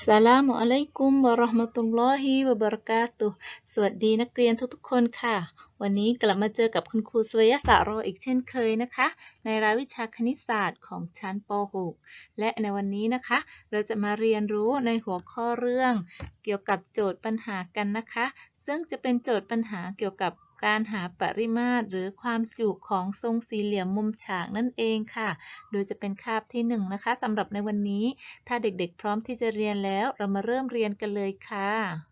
สลามุอะลัยกุมวะเราะห์มะตุลลอฮิวะบะเราะกาตุสวัสดีนักเรียนทุกๆคนค่ะ วันนี้กลับมาเจอกับคุณครูสวยสะรออีกเช่นเคยนะคะ ในรายวิชาคณิตศาสตร์ของชั้นป .6 และในวันนี้นะคะ เราจะมาเรียนรู้ในหัวข้อเรื่อง เกี่ยวกับโจทย์ปัญหากันนะคะ ซึ่งจะเป็นโจทย์ปัญหาเกี่ยวกับ การหาปริมาตรหรือความจุของทรงสี่เหลี่ยมมุมฉากนั่นเองค่ะ โดยจะเป็นคาบที่1นงนะคะสำหรับในวันนี้ ถ้าเด็กๆ พร้อมที่จะเรียนแล้วเรามาเริ่มเรียนกันเลยค่ะ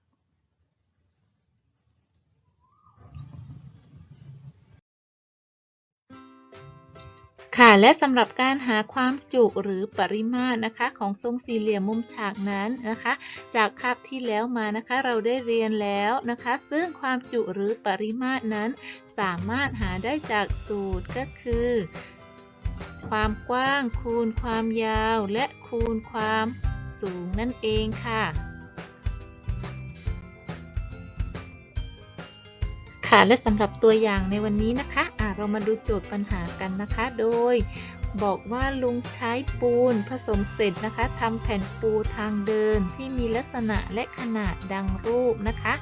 ค่ะและสำหรับการหาความจุหรือปริมาตรนะคะ ของทรงสี่เหลี่ยมมุมฉากนั้นนะคะ จากคาบที่แล้วมานะคะเราได้เรียนแล้วนะคะ ซึ่งความจุหรือปริมาตรนั้น สามารถหาได้จากสูตรก็คือ ความกว้างคูณความยาวและคูณความสูงนั่นเองค่ะ ค่ะและสำหรับตัวอย่างในวันนี้นะคะะเรามาดูโจทย์ปัญหากันนะคะ โดยบอกว่าลุงใช้ปูนผสมเสร็จนะคะทำแผ่นปูทางเดินที่มีลักษณะและขนาดดังรูปนะคะ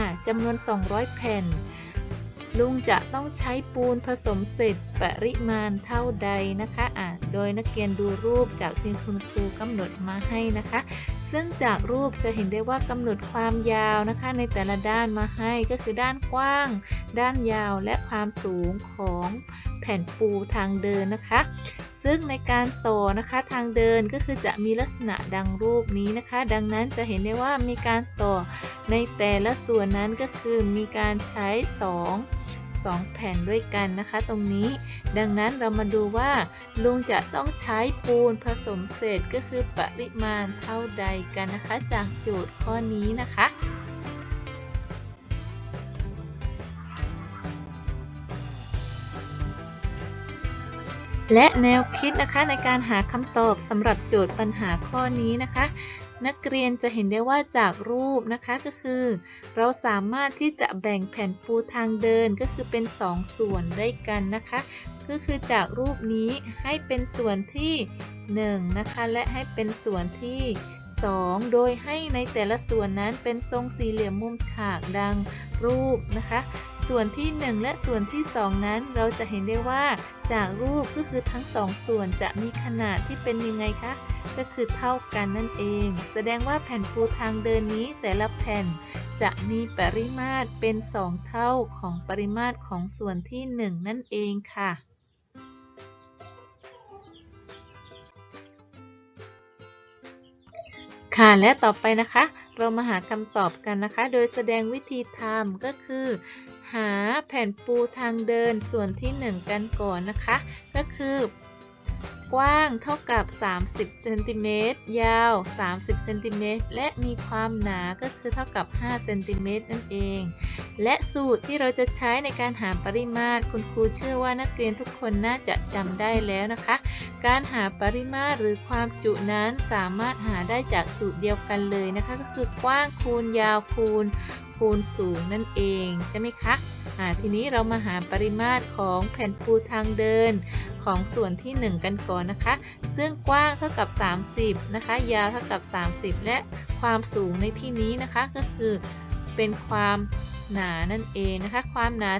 ะจำนวน 200 แผ่น ลุงจะต้องใช้ปูนผสมเสร็จปริมาณเท่าใดนะคะะโดยนักเรียนดูรูปจากที่คุณครูกำหนดมาให้นะคะ ซึ่งจากรูปจะเห็นได้ว่ากำหนดความยาวนะคะในแต่ละด้านมาให้ก็คือด้านกว้าง ด้านยาวและความสูงของแผ่นปูทางเดินนะคะ ซึ่งในการต่อนะคะทางเดินก็คือจะมีลักษณะดังรูปนี้นะคะ ดังนั้นจะเห็นได้ว่ามีการต่อในแต่ละส่วนนั้นก็คือมีการใช้ 2 2 แผ่นด้วยกันนะคะ ตรงนี้ ดังนั้นเรามาดูว่า ลุงจะต้องใช้ปูนผสมเศษก็คือปริมาณเท่าใดกันนะคะ จากโจทย์ข้อนี้นะคะและแนวคิดนะคะในการหาคำตอบสำหรับโจทย์ปัญหาข้อนี้นะคะ นักเรียนจะเห็นได้ว่าจากรูปนะคะก็คือ เราสามารถที่จะแบ่งแผ่นปูทางเดินก็คือเป็น 2 ส่วนด้วยกันนะคะ ก็คือจากรูปนี้ให้เป็นส่วนที่ 1 นะคะ และให้เป็นส่วนที่ 2 โดยให้ในแต่ละส่วนนั้นเป็นทรงสี่เหลี่ยมมุมฉากดังรูปนะคะ ส่วนที่ 1 และส่วนที่ 2 นั้น เราจะเห็นได้ว่าจากรูปก็คือทั้ง 2 ส่วนจะมีขนาดที่เป็นยังไงคะ ก็คือเท่ากันนั่นเอง แสดงว่าแผ่นปูทางเดินนี้แต่ละแผ่นจะมีปริมาตรเป็น 2 เท่าของปริมาตรของส่วนที่ 1 นั่นเองค่ะค่ะและต่อไปนะคะ เรามาหาคำตอบกันนะคะ โดยแสดงวิธีทำก็คือ หาแผ่นปูทางเดินส่วนที่ 1 กันก่อนนะคะ ก็คือกว้างเท่ากับ 30เซนติเมตรยาว 30เซนติเมตรและมีความหนาก็คือเท่ากับ5เซนติเมตรนั่นเอง และสูตรที่เราจะใช้ในการหาปริมาตร คุณครูเชื่อว่านักเรียนทุกคนน่าจะจำได้แล้วนะคะ การหาปริมาตรหรือความจุนั้นสามารถหาได้จากสูตรเดียวกันเลยนะคะ ก็คือกว้างคูณยาวคูณ คูณสูงนั่นเองใช่ไหมคะอ่าทีนี้เรามาหาปริมาตรของแผ่นปูทางเดินของส่วนที่ 1 กันก่อนนะคะ ซึ่งกว้างเท่ากับ 30 นะคะ ยาวเท่ากับ 30 และความสูงในที่นี้นะคะก็คือเป็นความ หนานั่นเองนะคะ ความหนา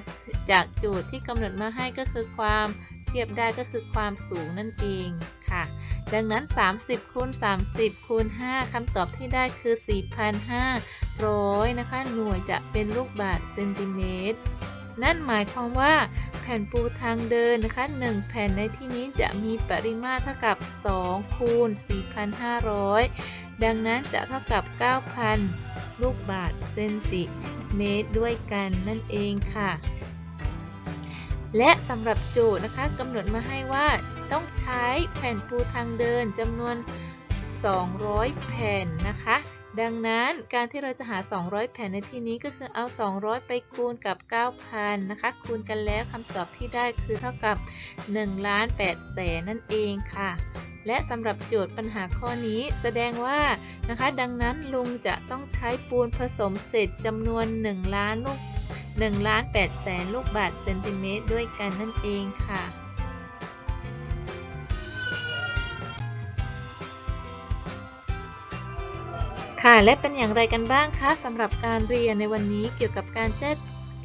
จากโจทย์ที่กำหนดมาให้ก็คือความเทียบได้ก็คือความสูงนั่นเองค่ะ ดังนั้น 30คูณ30คูณ5คำตอบที่ได้คือ 4,500 นะคะ หน่วยจะเป็นลูกบาศก์เซนติเมตรนั่นหมายความว่าแผ่นปูทางเดินนะคะ 1 แผ่นในที่นี้จะมีปริมาตรเท่ากับ 2 คูณ 4,500 ดังนั้นจะเท่ากับ 9,000 ลูกบาศก์เซนติ เมตรด้วยกันนั่นเองค่ะ และสำหรับโจทย์นะคะกำหนดมาให้ว่าต้องใช้แผ่นปูทางเดินจำนวน 200 แผ่นนะคะ ดังนั้นการที่เราจะหา 200 แผ่นในที่นี้ก็คือเอา 200 ไปคูณกับ 9,000 นะคะ คูณกันแล้วคำตอบที่ได้คือเท่ากับ1ล้าน8แสนนั่นเองค่ะ และสำหรับโจทย์ปัญหาข้อนี้แสดงว่านะคะดังนั้นลุงจะต้องใช้ปูนผสมเสร็จจำนวน 1 ล้านลูก1ล้าน8แสนลูกบาศก์เซนติเมตรด้วยกันนั่นเองค่ะ ค่ะและเป็นอย่างไรกันบ้างคะสำหรับการเรียนในวันนี้เกี่ยวกับการแก้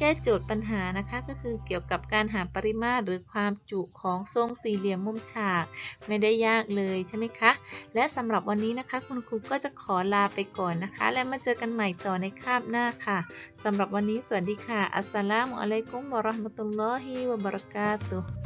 แก้โจทย์ปัญหานะคะก็คือเกี่ยวกับการหาปริมาตรหรือความจุของทรงสี่เหลี่ยมมุมฉาก ไม่ได้ยากเลยใช่ไหมคะ และสำหรับวันนี้นะคะ คุณครูก็จะขอลาไปก่อนนะคะ และมาเจอกันใหม่ต่อในคาบหน้าค่ะสำหรับวันนี้สวัสดีค่ะอัสสลามุอะลัยกุมวะราะห์มะตุลลอฮิวะบะเราะกาตุฮ์